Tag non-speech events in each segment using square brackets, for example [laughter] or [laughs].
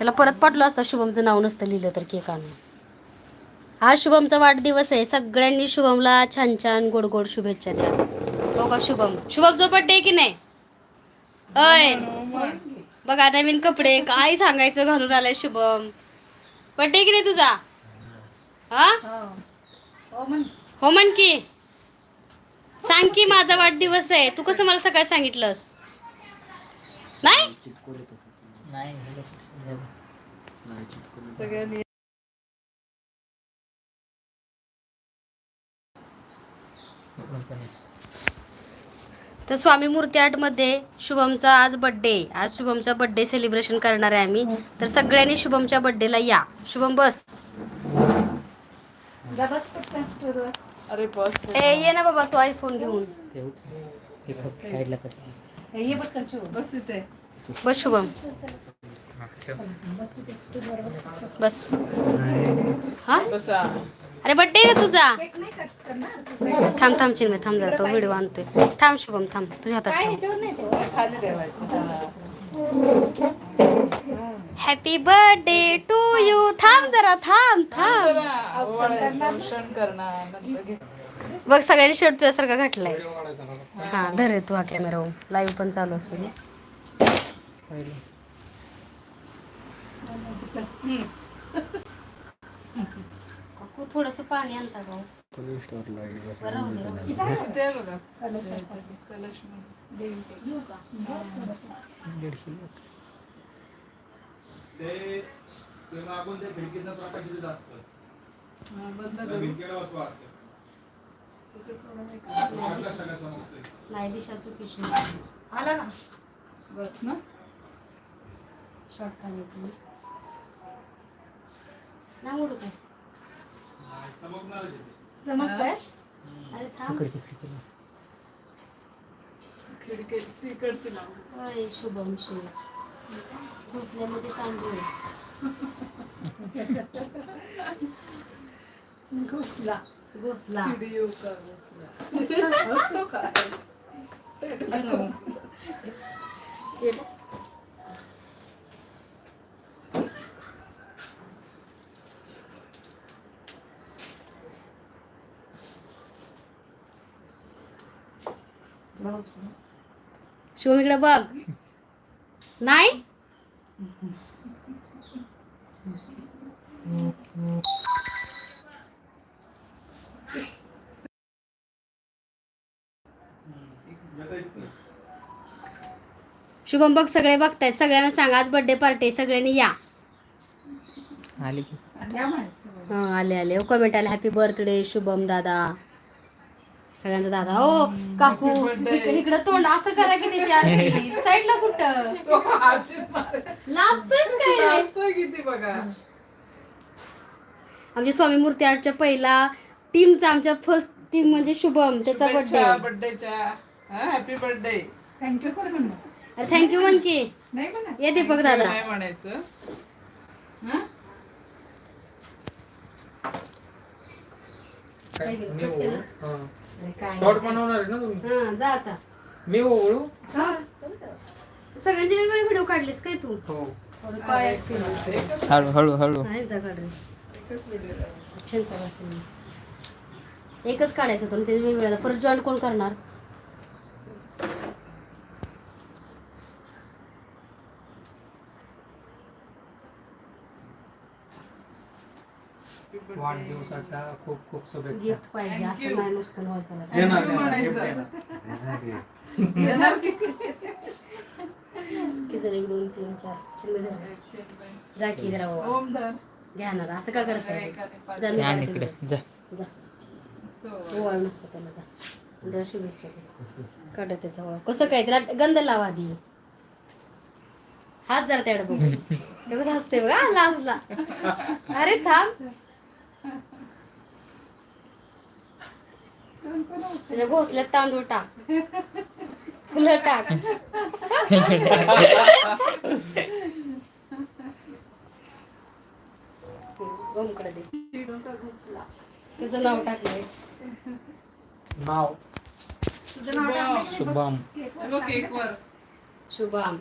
त्याला परत पाठवलं असतं. शुभमचं नाव नसतं लिहिलं तर केकाने आणून. आज शुभमचा वाढदिवस आहे. सगळ्यांनी शुभमला छान छान गोड गोड शुभेच्छा द्या. हो का शुभम शुभमचा बड्डे की नाही? अय बघा नवीन कपडे. काय सांगायचं घालून आलाय शुभम. बड्डे की नाही तुझा? हा? हो म्हण की. सांग की माझा वाढदिवस आहे. तू कसं मला सकाळी सांगितलंस? नाही? सगळ्यांनी तर स्वामी मूर्ती आर्टमध्ये शुभमचा आज बड्डे आज शुभमचा बड्डे सेलिब्रेशन करणार आहे आम्ही. तर सगळ्यांनी शुभमच्या बड्डेला या. शुभम बस. अरे बस. ए ये ना बाबा तू आयफोन घेऊन. बस इथे. बस शुभम. बस. हा? अरे बड्डे आहे तुझा? थांब थांब चिन्मय थांब जरा तो व्हिडिओ आणतोय. थांब शुभम थांब. तुझ्या हातात हॅपी बर्थडे टू यू थांब जरा थांब थांब. बघ सगळ्यांनी शर्ट तुझ्यासारखा घातलाय. हा धर तू हा कॅमेरा लाईव्ह पण चालू असू दे काकू थोडस पाणी आणता का हो? बरं राहू दे. इथे आहे बघा कलश घेऊ का? ते ते मागून ते खिडकीचा प्रकाश इथे जास्त हा, बंद त्या करू. भिंतीकडे बसवा असते. तिथे थोडं हे करू. प्रकाश सगळ्यात समजतोय. नाही दिशा चुकीची आला ना बस ना शॉर्ट ना उडू काय. चमकताय अरे थांब खिडकी तिकडची लावू अय शुभम शिव भोसल्यामध्ये तांदूळ. घुसला. घोसला. येऊ का घुसला? [laughs] असतो काय शुभम इकडे बघ. नाही. शुभम बघ सगळे बघतायत. सगळ्यांना सांग आज बर्थडे पार्टी सगळ्यांनी या. हा आले आले. कमेंट आले. हॅपी बर्थडे शुभम दादा. सगळ्यांचा दादा. हो काकू. इकडे तोंड असं करा की त्याच्या [laughs] साईडला कुठं? लाजतोयच काय? किती बघा. आमच्या स्वामी मूर्ती आर्टच्या पहिला टीमचा आमच्या फर्स्ट टीम म्हणजे शुभम त्याचा बर्थडे बर्थडेच्या हॅपी बर्थडे थँक्यू कोण म्हणणार अरे थँक्यू म्हण की नाही म्हणा ये दीपक दादा. नाही म्हणायचं. हं? काय केलंस? केलंस? हा. शॉर्ट बनवणार आहे ना तुम्ही? हा जा आता. मी ओळू. हा. सगळ्यांचे वेगवेगळे व्हिडिओ काढलेस काय तू? हो. हळू हळू हळू. नाही जा एकच. छानचा काढायचं होतं आणि ते वेगवेगळ्या परत जॉईन कोण करणार? वाढदिवसाच्या खूप खूप शुभेच्छा गिफ्ट पाहिजे Thank असं you. नाही नुसतं व्हायचं येणार Thank you येणार, gift म्हणायचं. येणार. येणार की? किती जण? एक दोन तीन चार चिन्ह धर. जा की जरा बाबा. ओम धर. घ्या ना असं का करताय. जा मी त्या काढते इकडे तुला. जा जा मस्त ओवाळ नुसतं त्याला जा शुभेच्छा. काढ त्याचा ओवाळ कसं काय त्याला गंध लावा आधी हात जरा त्याकडे बघू [laughs] ते कसं हसते बघा लाजला अरे थांब त्याच्या घोसल्यात तांदूळ टाक. फुलं टाक. गोमकडे दे? त्याचं नाव टाकलंय. नाव. शुभम. शुभम. बघ केकवर. शुभम.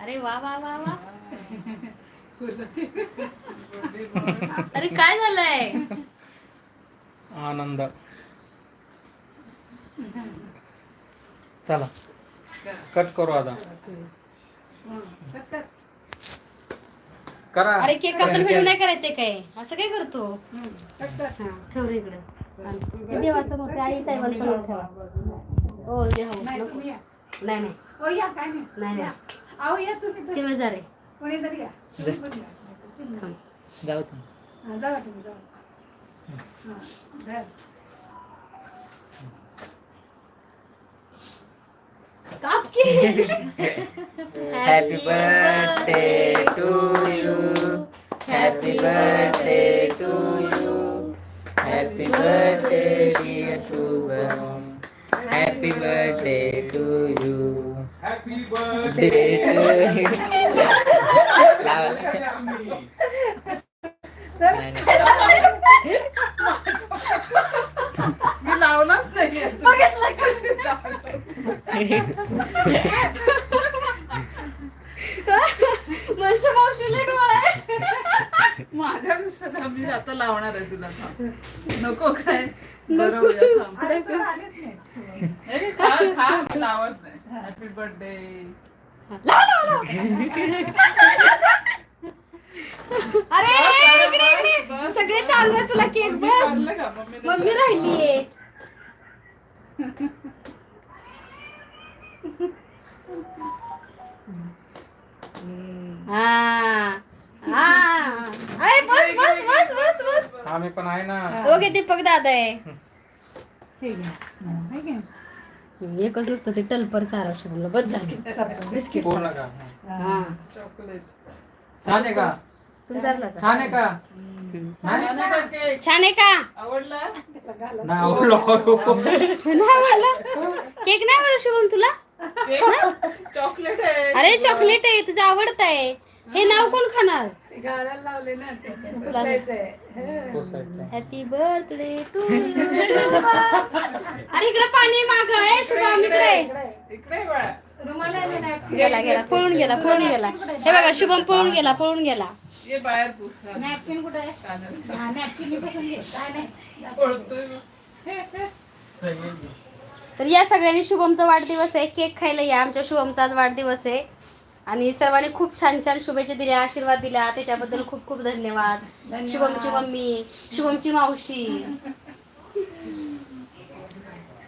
अरे वा वा वा वा. अरे काय झालंय? आनंद. चला कट करू आता. करा. अरे केक कापताना व्हिडिओ नाही करायचे काय? असं काय करतो? हा, ठेव रे इकडे. हे देवाचं मोठे आई ठेवा. हो. तुम्ही या. नाही नाही. हो या काय नाही. नाही. चिमेजार कोणीतरी या. जाऊ तुम्ही हा, जावा तुम्ही जावा हा, जा. काप की Happy birthday to you. Happy birthday to you. Happy birthday, dear Shubham. Happy birthday to you. Happy birthday you. लावा. नाही, नाही. मी लावलाच नाही अजून. मनशा मावशीला डोळा आहे. माझ्या दिवसात आम्ही आता लावणार आहे तुला थांब. नको काय बरं होऊया थांब. हे घे, खा खा मी लावत नाही हॅपी बर्थडे अरे इकडे इकडे चाललंय तुला केक बस. मम्मी राहिलीये हा. हा. अरे बस बस बस बस बस. आम्ही पण आहे ना. ओके दीपक दादा आहे. एकच नुसतं ते टलपर चारा शिकवलं बस झालं. बिस्किट पूर्ण का? हा. चॉकलेट छान आहे का? छान आहे का? छान आहे का? आवडला? नाही आवडलो. केक नाही आवडला शुभम तुला? चॉकलेट आहे. अरे चॉकलेट आहे. तुझं आवडत आहे. हे नाव कोण खाणार. हॅपी बर्थडे टू अरे इकडे पाणी माग. आहे शुभम इकडे गेला गेला. पळून गेला पळून गेला. हे बघा शुभम पळून गेला पळून गेला. ये बाहेर पुस. नॅपकिन कुठे आहे. हा नॅपकिन घे काय नाही. हे, हे. तर या सगळ्यांनी शुभमचा वाढदिवस आहे. केक खायला या. आमच्या शुभमचा आज वाढदिवस आहे. आणि सर्वांनी खूप छान छान शुभेच्छा दिल्या आशीर्वाद दिला त्याच्याबद्दल खूप खूप धन्यवाद. शुभमची मम्मी शुभमची मावशी.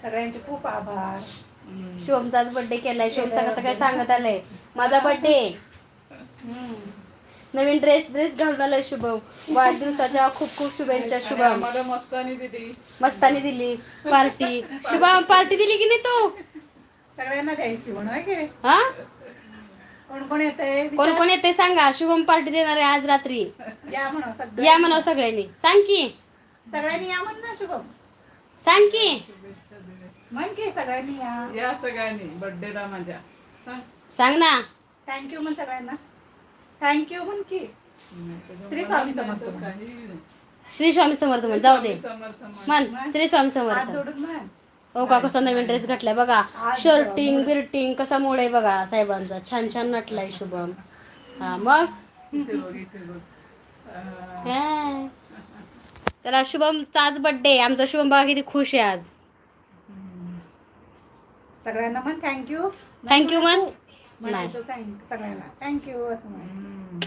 सगळ्यांचे खूप आभार. शुभमचा आज बर्थडे केलाय. शुभम सगळं सगळं सांगत आलंय. माझा बर्थडे नवीन ड्रेस ड्रेस घालून शुभम. वाढदिवसाच्या खूप खूप शुभेच्छा शुभम. मस्तानी दिली. मस्तानी दिली. पार्टी. शुभम पार्टी दिली की नाही तू? सगळ्यांना द्यायची म्हणून आहे की? नाही? हा? कोण कोण येते कोण कोण येते सांगा. शुभम पार्टी देणार आहे आज रात्री. या म्हणा सगळं या म्हणाव सगळ्यांनी. सांग की. सगळ्यांनी या म्हण ना शुभम. सांग की. म्हण की सगळ्यांनी या. या सगळ्यांनी. बर्थडेला माझ्या. सांग. सांग ना. थँक्यू म्हण सगळ्यांना. थँक्यू म्हण की. श्री स्वामी समर्थ. नाही. श्री स्वामी समर्थ म्हण जाऊ दे. समर्थ म्हण. म्हण श्री स्वामी हात समर्थ जोडून म्हण. हो का कसा नवीन ड्रेस घातलाय बघा. शर्टिंग बिर्टिंग कसा मोड आहे बघा साहेबांचा. छान छान नटलाय शुभम. हा मग? काय? चला शुभमचा आज बर्थडे आमचा शुभम बघा किती खुश आहे आज. सगळ्यांना म्हण थँक्यू थँक्यू म्हण. नाही म्हणायचं thank- सगळ्यांना थँक्यू असं म्हण हम्म.